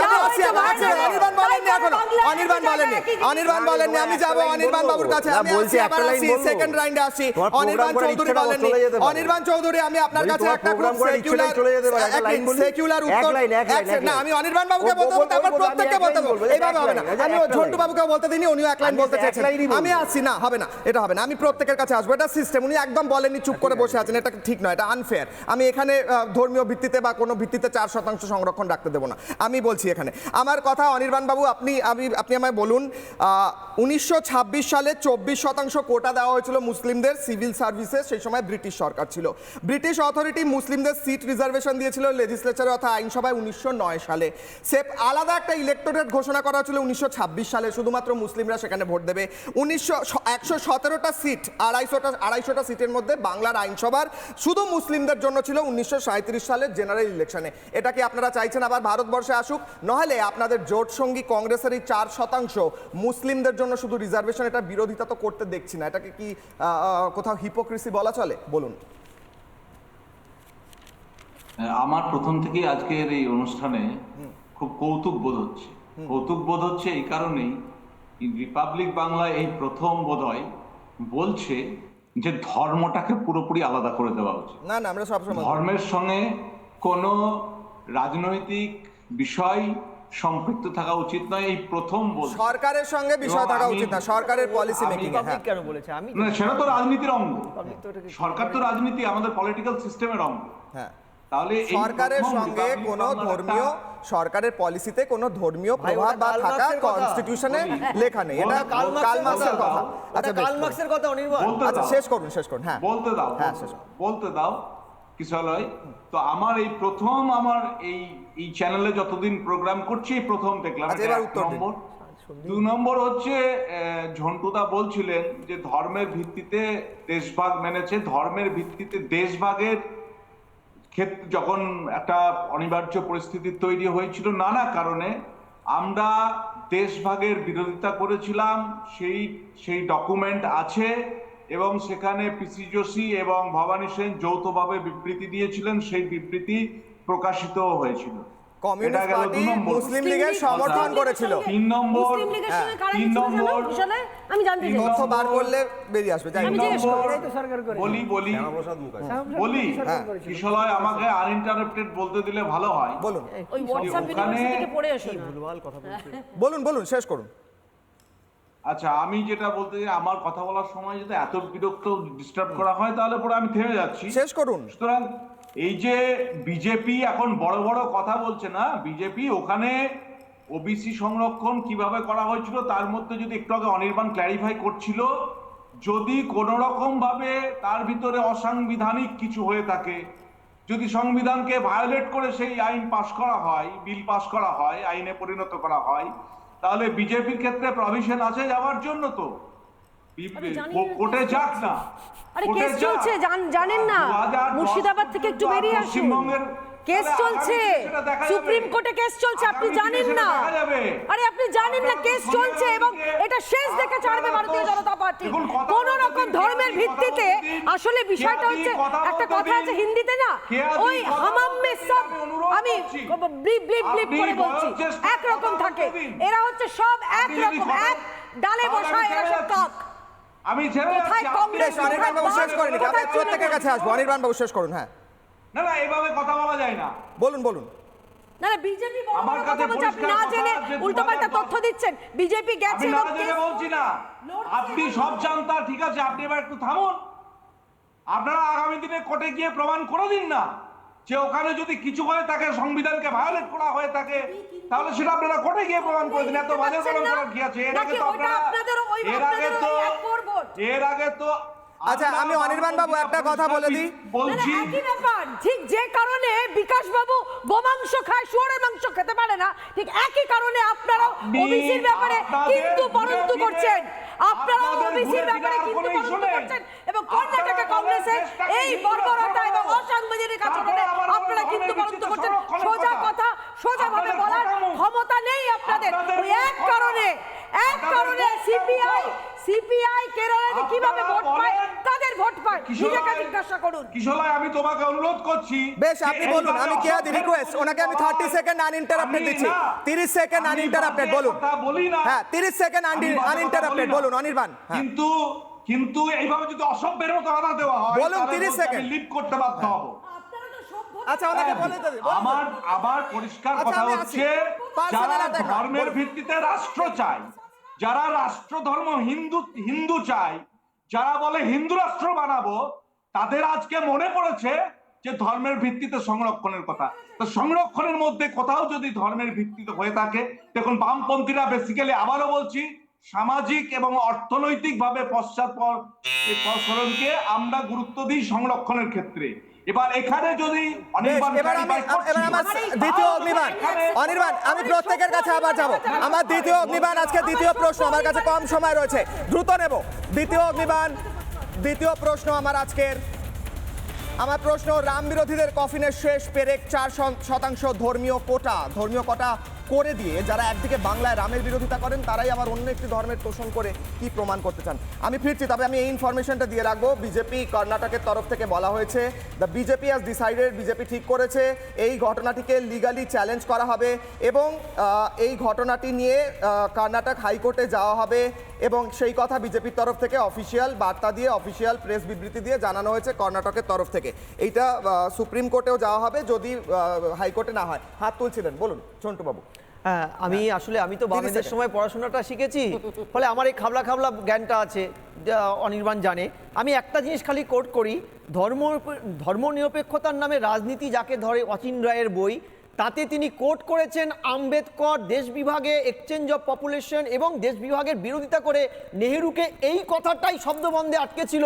যা আমি হয়েছে অনির্বাণ বলেননি। অনির্বাণ বলেননি আমি যাব অনির্বাণ বাবুর কাছে। আমি বলছি আবার বলব। সেকেন্ড রাউন্ডে আসছি তোমার অনির্বাণ চৌধুরী বলেননি। অনির্বাণ চৌধুরী আমি আপনার কাছে একটা খুব সেকুলার। সেকুলার উত্তর না আমি অনির্বাণ বাবুকে বলতে বলতে প্রত্যেককে বলতে বলব। এইভাবে হবে না। আমি। ঝন্টু বাবুকে বলতে দিনি উনিও এক লাইন বলতে বলব। আমি আসছি না হবে না এটা হবে না। আমি প্রত্যেকের কাছে আসব। এটা সিস্টেম উনি একদম বলেননি চুপ করে বসে আছেন। এটা ঠিক নয় এটা আনফেয়ার আমি এখানে আহ, ধর্মীয় ভিত্তিতে বা কোনো ভিত্তিতে চার শতাংশ সংরক্ষণ রাখতে দেবো না আমি বলছি এখানে আমার কথা অনির্বাণ বাবু আপনি আমি আপনি আমায় বলুন উনিশশো ছাব্বিশ সালে চব্বিশ শতাংশ কোটা দেওয়া হয়েছিল মুসলিমদের সিভিল সার্ভিসে, সেই সময় ব্রিটিশ সরকার ছিল। ব্রিটিশ অথরিটি মুসলিমদের সিট রিজার্ভেশন দিয়েছিল লেজিসলেচারে অর্থাৎ আইনসভায় উনিশশো নয় সালে। সে আলাদা একটা ইলেকটোরেট ঘোষণা করা হয়েছিল উনিশশো ছাব্বিশ সালে, শুধুমাত্র মুসলিমরা সেখানে ভোট দেবে। উনিশশো একশো সতেরোটা সিট, আড়াইশোটা আড়াইশোটা সিটের মধ্যে বাংলার আইনসভার শুধু মুসলিমদের জন্য ছিল উনিশশো সালের জেনারেল ইলেকশনে এটা কি আপনারা চাইছেন আবার ভারতবর্ষে আসুক? নহলে আপনাদের জোট সঙ্গী কংগ্রেসের এই চার শতাংশ। মুসলিমদের জন্য শুধু রিজার্ভেশন এটা বিরোধিতা তো করতে দেখছি না। এটাকে কি কোথাও হিপোক্রেসি বলা চলে? বলুন। আমার প্রথম থেকেই আজকের এই অনুষ্ঠানে খুব কৌতুক বোধ হচ্ছে। কৌতুক বোধ হচ্ছে এই কারণেই রিপাবলিক বাংলা এই প্রথম বোধহয় বলছে যে ধর্মটাকে পুরোপুরি আলাদা করে দেওয়া উচিত। না না আমরা সবসময় ধর্মের সঙ্গে কোনো রাজনৈতিক বিষয় সম্পৃক্ত থাকা উচিত নয় এই প্রথম বলছে। সরকারের সঙ্গে বিষয় থাকা উচিত না সরকারের পলিসি মেকিং হ্যাঁ। কেন বলেছে? আমি না সেটা তো রাজনীতির অঙ্গ। সরকার তো রাজনীতি আমাদের পলিটিক্যাল সিস্টেমের অঙ্গ। হ্যাঁ। তাহলে সরকারের সঙ্গে কোনো ধর্মীয় সরকারের পলিসিতে কোনো ধর্মীয় প্রভাব বা থাকা কনস্টিটিউশনে লেখা নেই। এটা মার্ক্সের মার্ক্সের কথা। আচ্ছা মার্ক্সের কথা অনির্বাণ। আচ্ছা শেষ করুন শেষ করুন হ্যাঁ। বলতে দাও। হ্যাঁ, শেষ বলতে দাও। কিশলয় তো আমার এই প্রথম আমার এই এই চ্যানেলে যতদিন প্রোগ্রাম করছি এই প্রথম দেখলাম। আচ্ছা। নম্বর। দু নম্বর হচ্ছে ঝন্টুদা বলছিলেন যে ধর্মের ভিত্তিতে দেশভাগ মেনেছে ধর্মের ভিত্তিতে দেশভাগের ক্ষেত্রে যখন একটা অনিবার্য পরিস্থিতি তৈরি হয়েছিল নানা কারণে আমরা দেশভাগের বিরোধিতা করেছিলাম সেই সেই ডকুমেন্ট আছে এবং সেখানে পিসি যোশী এবং ভবানী সেন যৌথভাবে বিবৃতি দিয়েছিলেন সেই বিবৃতি প্রকাশিত হয়েছিল। কমিউনিস্ট পার্টি মুসলিম লীগের সমর্থন করেছিল। তিন নম্বর মুসলিম লীগের সঙ্গে কারা তিন নম্বর- আমি জানতে চাই। তথ্য বার করলে বেরিয়ে আসবে যাই আমি হোক। জিজ্ঞেস নম্বর- এটাই তো সরকার করেছে। বলি। বলি বলি হ্যাঁ। কিশলয় আমাকে আনইন্টারাপ্টেড বলতে দিলে ভালো হয়। বলুন। ওই হোয়াটসঅ্যাপ ওখানে- থেকে পড়ে এসো ভুলভাল কথা বলছে? বলুন বলুন শেষ করুন। আচ্ছা আমি যেটা বলতে চাই আমার কথা বলার সময় যদি এত বিরক্ত ডিস্টার্ব করা হয় তাহলে পরে আমি থেমে যাচ্ছি। শেষ করুন। সুতরাং এই যে বিজেপি এখন বড় বড় কথা বলছে না বিজেপি ওখানে ওবিসি সংরক্ষণ কীভাবে করা হয়েছিল তার মধ্যে যদি একটু আগে অনির্বাণ ক্ল্যারিফাই করছিল যদি কোনো রকম ভাবে তার ভিতরে অসাংবিধানিক কিছু হয়ে থাকে যদি সংবিধানকে ভায়োলেট করে সেই আইন পাশ করা হয় বিল পাশ করা হয় আইনে পরিণত করা হয় তাহলে বিজেপির ক্ষেত্রে প্রভিশন আছে যাওয়ার জন্য তো। কোর্টে যাক না। আরে কেস চলছে, জানেন না? মুর্শিদাবাদ থেকে একটু বেরিয়ে আসুন। পশ্চিমবঙ্গের কেস চলছে। সুপ্রিম কোর্টে কেস চলছে আপনি জানেন না। আরে আপনি জানেন না কেস চলছে এবং এটা শেষ দেখে ছাড়বে ভারতীয় জনতা পার্টি। কোন রকম ধর্মের ভিত্তিতে আসলে বিষয়টা হচ্ছে একটা কথা আছে হিন্দিতে না? ওই কথা সব। আমি। ব্লিপ ব্লিপ ব্লিপ করে বলছি। একরকম থাকে। এরা হচ্ছে সব একরকম এক ডালে বসা এরা সব। কাক। আমি কোথায় কংগ্রেস, অনির্বাণ বাবু শেষ করেন প্রত্যেকের কাছে আসব। অনির্বাণ বাবু শেষ করুন হ্যাঁ। না না এইভাবে কথা বলা যায় না। বলুন বলুন। না না বিজেপি বড় কথা বলছে আপনি না জেনে উল্টোপাল্টা তথ্য দিচ্ছেন। বিজেপি গেছে আমি না এবং জেনে কেস- বলছি না। আপনি সব জানতা ঠিক আছে আপনি এবার একটু থামুন। আপনারা আগামী দিনে কোর্টে গিয়ে প্রমাণ করে দিন না। যে ওখানে যদি কিছু হয়ে থাকে সংবিধানকে ভায়োলেট করা হয়ে থাকে তাহলে সেটা আপনারা কোর্টে গিয়ে প্রমাণ করে দিন এত বাজে প্রমাণ? করার কি আছে এর আগে তো আপনারা এর আগে তো? এর আগে তো আচ্ছা, আমি অনির্বাণ বাবু একটা কথা বলে দিই। বলছি একই ব্যাপার ঠিক যে কারণে বিকাশ বাবু গোমাংস খায় শুয়োরের মাংস খেতে পারে না ঠিক একই কারণে আপনারা আপনি ওবিসির ব্যাপারে কিন্তু পরন্তু করছেন আপনাদের ওবিসির ব্যাপারে কিন্তু। করছেন এবং কর্ণাটকে আপনারা কংগ্রেসের এই বর্বরতা এবং অসাংবিধানিক আচরণে আপনারা কিন্তু ধর্মের করছেন সোজা কথা। সোজাভাবে বলার ক্ষমতা নেই আপনাদের ওই এক কারণে এক কারণে সিপিআই। সিপিআই কেরলে কীভাবে ভোট পায় ভোট পায় নিজেকে জিজ্ঞাসা করুন। কিশোরলাই আমি তোমাকে অনুরোধ করছি। বেশ আপনি বলুন আমি কে আদি রিকোয়েস্ট ওনাকে আমি কথা- থার্টি সেকেন্ড আনইন্টারাপ্টেড দিচ্ছি না, তিরিশ সেকেন্ড আমি আনইন্টারাপ্টেড বলুন। কথা বলি না। হ্যাঁ তিরিশ সেকেন্ড আনইন্টারাপ্টেড বলুন অনির্বাণ। হ্যাঁ। কিন্তু কিন্তু এইভাবে যদি অসভ্যের মতো কথা দেওয়া হয় বলুন, 30 বলতে আমি সেকেন্ড। লিভ করতে বাধ্য হব। আচ্ছা ওনাকে বলে দেবে আমার আবার পরিষ্কার আচ্ছা, কথা হচ্ছে যারা ধর্মের ভিত্তিতে রাষ্ট্র চায় যারা রাষ্ট্র ধর্ম হিন্দু হিন্দু চায় যারা বলে হিন্দু রাষ্ট্র বানাবো, তাদের আজকে মনে পড়েছে যে ধর্মের ভিত্তিতে সংরক্ষণের কথা। তো সংরক্ষণের মধ্যে কোথাও যদি ধর্মের ভিত্তিতে হয়ে থাকে, দেখুন বামপন্থীরা বেসিক্যালি আবারও বলছি, সামাজিক এবং অর্থনৈতিকভাবে পশ্চাৎপর আমরা গুরুত্ব দিই সংরক্ষণের ক্ষেত্রে। এবার এখানে যদি দ্বিতীয় অনির্বাণ আমি প্রত্যেকের কাছে আবার যাব। আমার দ্বিতীয় অগ্নিবাণ আজকে দ্বিতীয় প্রশ্ন আমার কাছে কম সময় রয়েছে। দ্রুত নেব। দ্বিতীয় অগ্নিবাণ দ্বিতীয় প্রশ্ন আমার আজকের। আমার প্রশ্ন রাম বিরোধীদের কফিনের শেষ পেরেক চার শতাংশ ধর্মীয় কোটা। ধর্মীয় কোটা করে দিয়ে যারা একদিকে বাংলায় রামের বিরোধিতা করেন, তারাই আবার অন্য একটি ধর্মের তোষণ করে কি প্রমাণ করতে চান? আমি ফিরছি, তবে আমি এই ইনফরমেশনটা দিয়ে রাখব। বিজেপি কর্ণাটকের তরফ থেকে বলা হয়েছে the BJP has decided BJP ঠিক করেছে, এই ঘটনাটিকে লিগালি চ্যালেঞ্জ করা হবে এবং এই ঘটনাটি নিয়ে কর্ণাটক হাইকোর্টে যাওয়া হবে এবং সেই কথা বিজেপির তরফ থেকে অফিসিয়াল বার্তা দিয়ে অফিসিয়াল প্রেস বিবৃতি দিয়ে জানানো হয়েছে কর্ণাটকের তরফ থেকে। এইটা সুপ্রিম কোর্টেও যাওয়া হবে যদি হাইকোর্টে না হয়। হাত তুলছিলেন, বলুন ঝন্টু বাবু হ্যাঁ আমি আসলে আমি তো বামেদের সময় পড়াশোনাটা শিখেছি। ফলে আমার এই খাবলা খাবলা জ্ঞানটা আছে অনির্বাণ জানে। আমি একটা জিনিস খালি কোট করি ধর্ম ধর্ম নিরপেক্ষতার নামে রাজনীতি যাকে ধরে অচিন রায়ের বই তাতে তিনি কোট করেছেন আম্বেদকর দেশ বিভাগে এক্সচেঞ্জ অফ পপুলেশন এবং দেশ বিভাগের বিরোধিতা করে নেহেরুকে এই কথাটাই শব্দবন্ধে আটকে ছিল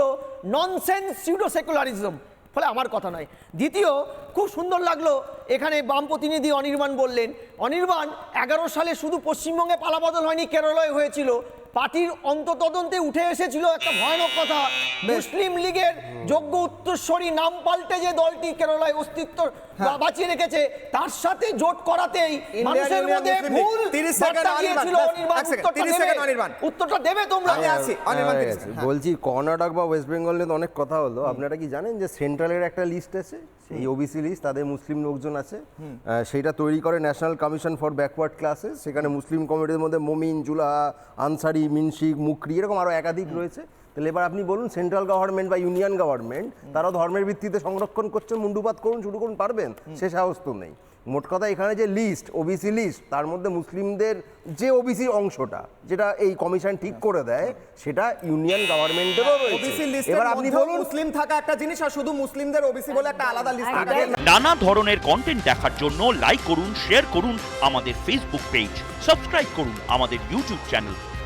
ননসেন্স সিউডো সেকুলারিজম ফলে আমার কথা নয়। দ্বিতীয়, খুব সুন্দর লাগল, এখানে বাম প্রতিনিধি অনির্বাণ বললেন, অনির্বাণ, এগারো সালে শুধু পশ্চিমবঙ্গে পালাবদল হয়নি, কেরলায় হয়েছিল। পার্টির অন্ততদন্তে উঠে এসেছিল একটা ভয়ানক কথা। মুসলিম লীগের যোগ্য উত্তরস্বরী নাম পাল্টে যে দলটি কেরলায় অস্তিত্ব বাঁচিয়ে রেখেছে তার সাথে জোট করাতেই মানুষের মধ্যে ভুল 30 সেকেন্ড বার্তা অনির্বাণ, দিয়েছিল ব্যাস, অনির্বাণ এক সেকেন্ড, উত্তরটা দেবে। তোমরা। হ্যাঁ, হ্যাঁ। বলছি কর্ণাটক বা ওয়েস্ট বেঙ্গল নিয়ে তো অনেক কথা হলো। আপনারা কি জানেন যে সেন্ট্রালের একটা লিস্ট আছে? সেই ওবিসি লিস্ট তাদের মুসলিম লোকজন আছে। আহ, সেইটা তৈরি করে national commission for backward classes সেখানে মুসলিম কমিটির মধ্যে মমিন জুলা আনসারি মিনশিক মুকরি এরকম আরও একাধিক রয়েছে। তাহলে এবার আপনি বলুন সেন্ট্রাল গভর্নমেন্ট বা ইউনিয়ন গভর্নমেন্ট তারাও ধর্মের ভিত্তিতে সংরক্ষণ করছেন মুন্ডুপাত করুন শুরু করুন পারবেন? সে সাহস তো নেই। মোট কথা এখানে যে লিস্ট ওবিসি লিস্ট তার মধ্যে মুসলিমদের যে ওবিসি অংশটা যেটা এই কমিশন ঠিক করে দেয় সেটা ইউনিয়ন গভর্নমেন্টেরও ওবিসি রয়েছে। এবার আপনি বলুন মুসলিম থাকা একটা জিনিস আর শুধু মুসলিমদের ওবিসি বলে একটা আলাদা লিস্ট থাকে। নানা ধরনের কন্টেন্ট দেখার জন্য লাইক করুন শেয়ার করুন আমাদের ফেসবুক পেজ সাবস্ক্রাইব করুন আমাদের ইউটিউব চ্যানেল